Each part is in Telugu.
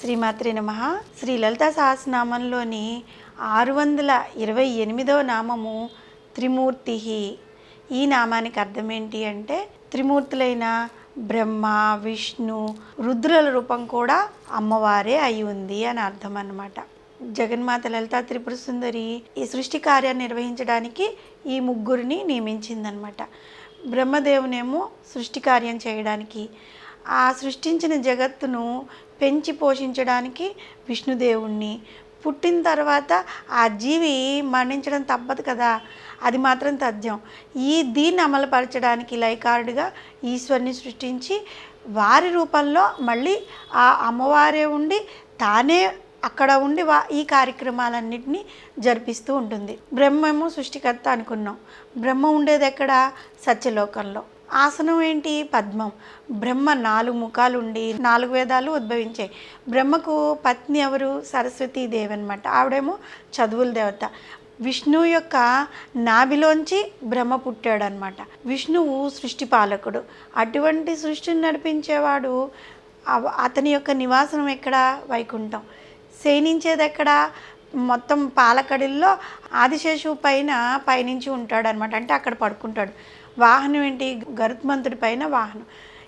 శ్రీమాత్రి నమ. శ్రీ లలిత సహస్రనామంలోని ఆరు వందల ఇరవై ఎనిమిదవ నామము త్రిమూర్తి ఈ నామానికి అర్థం ఏంటి అంటే త్రిమూర్తులైన బ్రహ్మ విష్ణు రుద్రుల రూపం కూడా అమ్మవారే అయి ఉంది అని అర్థం అన్నమాట. జగన్మాత లలిత త్రిపుర సుందరి ఈ సృష్టి కార్యాన్ని నిర్వహించడానికి ఈ ముగ్గురిని నియమించిందనమాట బ్రహ్మదేవునేమో సృష్టి కార్యం చేయడానికి ఆ సృష్టించిన జగత్తును పెంచి పోషించడానికి విష్ణుదేవుణ్ణి. పుట్టిన తర్వాత ఆ జీవి మరణించడం తప్పదు కదా. అది మాత్రం తథ్యం. ఈ దీన్ని అమలుపరచడానికి లైకారుడిగా ఈశ్వరుని సృష్టించి వారి రూపంలో మళ్ళీ ఆ అమ్మవారే ఉండి తానే అక్కడ ఉండి వా ఈ కార్యక్రమాలన్నింటినీ జరిపిస్తూ ఉంటుంది. బ్రహ్మము సృష్టికర్త అనుకున్నాం. బ్రహ్మ ఉండేది ఎక్కడ? సత్యలోకంలో. ఆసనం ఏంటి? పద్మం. బ్రహ్మ నాలుగు ముఖాలు ఉండి నాలుగు వేదాలు ఉద్భవించాయి. బ్రహ్మకు పత్ని ఎవరు? సరస్వతీ దేవి అనమాట ఆవిడేమో చదువుల దేవత. విష్ణువు యొక్క నాభిలోంచి బ్రహ్మ పుట్టాడు అనమాట విష్ణువు సృష్టి పాలకుడు. అటువంటి సృష్టిని నడిపించేవాడు అతని యొక్క నివాసం ఎక్కడ? వైకుంఠం. శయనించేది ఎక్కడ మొత్తం పాలకడిల్లో ఆదిశేషువు పైన పైనుంచి ఉంటాడు అనమాట అంటే అక్కడ పడుకుంటాడు. వాహనం ఏంటి? గరుత్మంతుడి పైన వాహనం.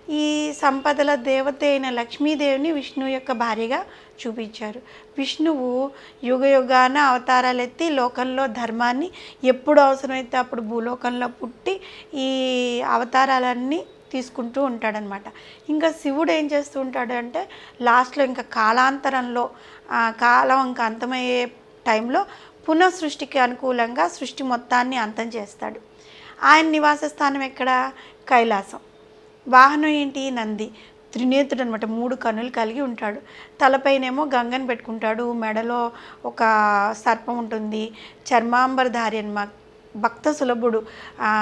ఈ సంపదల దేవత అయిన లక్ష్మీదేవిని విష్ణువు యొక్క భార్యగా చూపించారు. విష్ణువు యుగ యుగాన అవతారాలు ఎత్తి లోకంలో ధర్మాన్ని ఎప్పుడు అవసరమైతే అప్పుడు భూలోకంలో పుట్టి ఈ అవతారాలన్నీ తీసుకుంటూ ఉంటాడనమాట ఇంకా శివుడు ఏం చేస్తూ ఉంటాడు అంటే లాస్ట్లో ఇంకా కాలాంతరంలో కాలం ఇంకా అంతమయ్యే టైంలో పునః సృష్టికి అనుకూలంగా సృష్టి మొత్తాన్ని అంతం చేస్తాడు. ఆయన నివాస స్థానం ఎక్కడ? కైలాసం. వాహనం ఏంటి? నంది. త్రినేత్రుడు అనమాట మూడు కన్నులు కలిగి ఉంటాడు. తలపైనేమో గంగని పెట్టుకుంటాడు. మెడలో ఒక సర్పం ఉంటుంది. చర్మాంబరధారి అనమాట భక్త సులభుడు.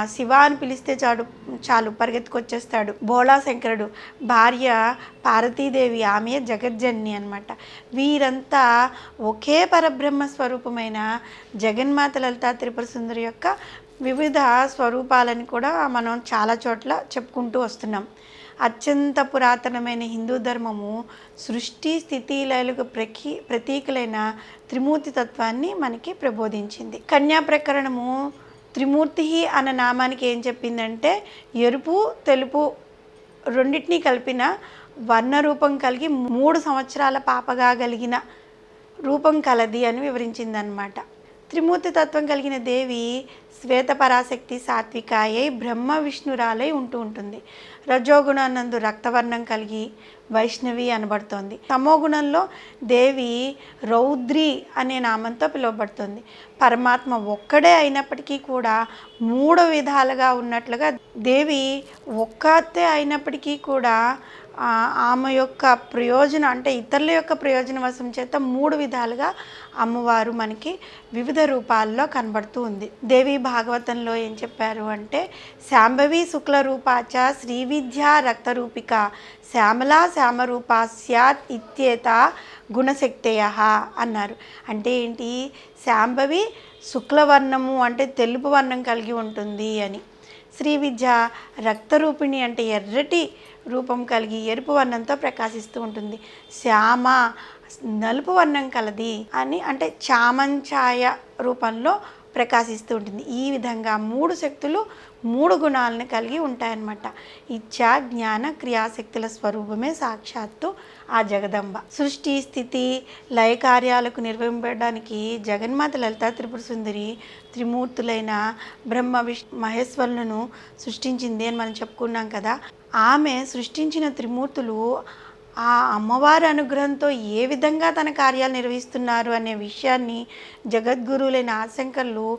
శివ అని పిలిస్తే చాడు చాలు పరిగెత్తుకొచ్చేస్తాడు. భోళా శంకరుడు భార్య పార్వతీదేవి ఆమె జగజ్జన్ని అనమాట వీరంతా ఒకే పరబ్రహ్మ స్వరూపమైన జగన్మాత లలిత త్రిపుర సుందరి యొక్క వివిధ స్వరూపాలని కూడా మనం చాలా చోట్ల చెప్పుకుంటూ వస్తున్నాం. అత్యంత పురాతనమైన హిందూ ధర్మము సృష్టి స్థితి లయలకు ప్రకి ప్రతీకలైన త్రిమూర్తి తత్వాన్ని మనకి ప్రబోధించింది. కన్యా ప్రకరణము త్రిమూర్తి అన్న నామానికి ఏం చెప్పిందంటే ఎరుపు తెలుపు రెండింటినీ కలిపిన వర్ణ రూపం కలిగి మూడు సంవత్సరాల పాపగా కలిగిన రూపం కలది అని వివరించిందనమాట త్రిమూర్తి తత్వం కలిగిన దేవి శ్వేత పరాశక్తి సాత్వికాయై బ్రహ్మ విష్ణురాలై ఉంటూ ఉంటుంది. రజోగుణానందు రక్తవర్ణం కలిగి వైష్ణవి అనబడుతోంది. తమోగుణంలో దేవి రౌద్రి అనే నామంతో పిలువబడుతుంది. పరమాత్మ ఒక్కడే అయినప్పటికీ కూడా మూడు విధాలుగా ఉన్నట్లుగా దేవి ఒక్కతే అయినప్పటికీ కూడా ఆమె యొక్క ప్రయోజనం అంటే ఇతరుల యొక్క ప్రయోజన వశం చేత మూడు విధాలుగా అమ్మవారు మనకి వివిధ రూపాల్లో కనబడుతూ ఉంది. దేవి భాగవతంలో ఏం చెప్పారు అంటే శాంభవి శుక్ల రూపాచ శ్రీ విద్యా రక్తరూపిక శ్యామలా శ్యామరూపా స్యాత్ ఇత్యేత గుణశక్తయ అన్నారు. అంటే ఏంటి? శాంభవి శుక్లవర్ణము అంటే తెలుపు వర్ణం కలిగి ఉంటుంది అని. శ్రీ విద్య రక్తరూపిణి అంటే ఎర్రటి రూపం కలిగి ఎరుపు వర్ణంతో ప్రకాశిస్తూ ఉంటుంది. శ్యామ నలుపు వర్ణం కలది అని అంటే చామంచాయ రూపంలో ప్రకాశిస్తూ ఉంటుంది. ఈ విధంగా మూడు శక్తులు మూడు గుణాలను కలిగి ఉంటాయన్నమాట. ఇచ్చా జ్ఞాన క్రియాశక్తుల స్వరూపమే సాక్షాత్తు ఆ జగదంబ. సృష్టి స్థితి లయ కార్యాలకు నిర్వహింపడానికి జగన్మాత లలిత త్రిపుర సుందరి త్రిమూర్తులైన బ్రహ్మ విష్ మహేశ్వరులను సృష్టించింది అని మనం చెప్పుకున్నాం కదా. ఆమె సృష్టించిన త్రిమూర్తులు ఆ అమ్మవారి అనుగ్రహంతో ఏ విధంగా తన కార్యాలు నిర్వహిస్తున్నారు అనే విషయాన్ని జగద్గురువులైన ఆశంకర్లు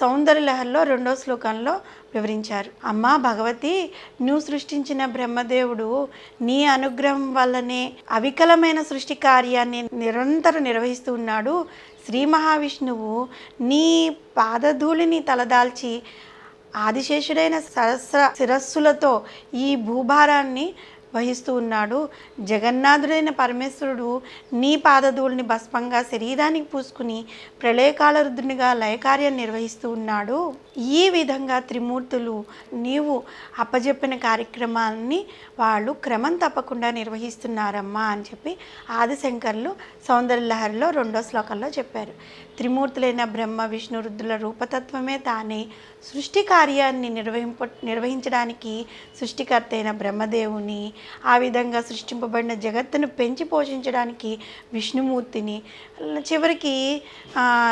సౌందర్యలహరిలో రెండో శ్లోకంలో వివరించారు. అమ్మా భగవతి నువ్వు సృష్టించిన బ్రహ్మదేవుడు నీ అనుగ్రహం వల్లనే అవికలమైన సృష్టి కార్యాన్ని నిరంతరం నిర్వహిస్తూ ఉన్నాడు. శ్రీ మహావిష్ణువు నీ పాదధూళిని తలదాల్చి ఆదిశేషుడైన సహస్ర శిరస్సులతో ఈ భూభారాన్ని వహిస్తూ ఉన్నాడు. జగన్నాథుడైన పరమేశ్వరుడు నీ పాదధూళిని భస్మంగా శరీరానికి పూసుకుని ప్రళయకాల రుద్రునిగా లయకార్యం నిర్వహిస్తూ ఉన్నాడు. ఈ విధంగా త్రిమూర్తులు నీవు అప్పజెప్పిన కార్యక్రమాన్ని వాళ్ళు క్రమం తప్పకుండా నిర్వహిస్తున్నారమ్మా అని చెప్పి ఆదిశంకర్లు సౌందర్యలహరిలో రెండో శ్లోకంలో చెప్పారు. త్రిమూర్తులైన బ్రహ్మ విష్ణు రుద్రుల రూపతత్వమే తానే సృష్టి కార్యాన్ని నిర్వహింప నిర్వహించడానికి సృష్టికర్త అయిన బ్రహ్మదేవుని ఆ విధంగా సృష్టింపబడిన జగత్తును పెంచి పోషించడానికి విష్ణుమూర్తిని చివరికి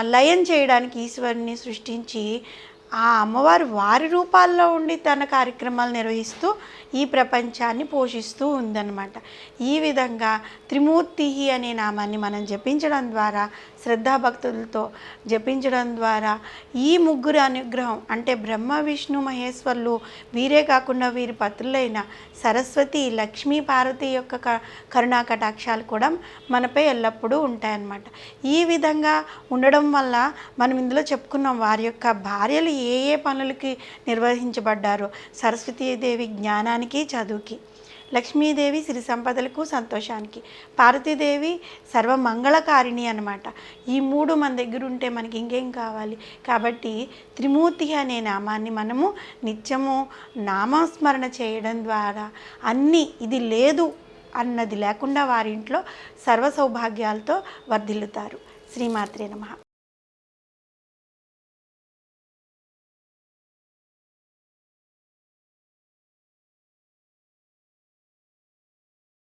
లయం చేయడానికి ఈశ్వరుని సృష్టించి ఆ అమ్మవారు వారి రూపాల్లో ఉండి తన కార్యక్రమాలు నిర్వహిస్తూ ఈ ప్రపంచాన్ని పోషిస్తూ ఉందన్నమాట. ఈ విధంగా త్రిమూర్తి అనే నామాన్ని మనం జపించడం ద్వారా శ్రద్ధాభక్తులతో జపించడం ద్వారా ఈ ముగ్గురు అనుగ్రహం అంటే బ్రహ్మ విష్ణు మహేశ్వర్లు వీరే కాకుండా వీరి పత్రులైన సరస్వతి లక్ష్మీ పార్వతి యొక్క క- కరుణా కటాక్షాలు కూడా మనపై ఎల్లప్పుడూ ఉంటాయన్నమాట. ఈ విధంగా ఉండడం వల్ల మనం ఇందులో చెప్పుకున్నాం వారి యొక్క భార్యలు ఏ ఏ పనులకి నిర్వహించబడ్డారో సరస్వతీదేవి జ్ఞానానికి చదువుకి. లక్ష్మీదేవి సిరి సంపదలకు సంతోషానికి. పార్వతీదేవి సర్వమంగళకారిణి అనమాట ఈ మూడు మన దగ్గర ఉంటే మనకి ఇంకేం కావాలి? కాబట్టి త్రిమూర్తి అనే నామాన్ని మనము నిత్యము నామస్మరణ చేయడం ద్వారా అన్నీ ఇది లేదు అన్నది లేకుండా వారింట్లో సర్వ సౌభాగ్యాలతో వర్ధిల్లుతారు. శ్రీమాత్రే నమ.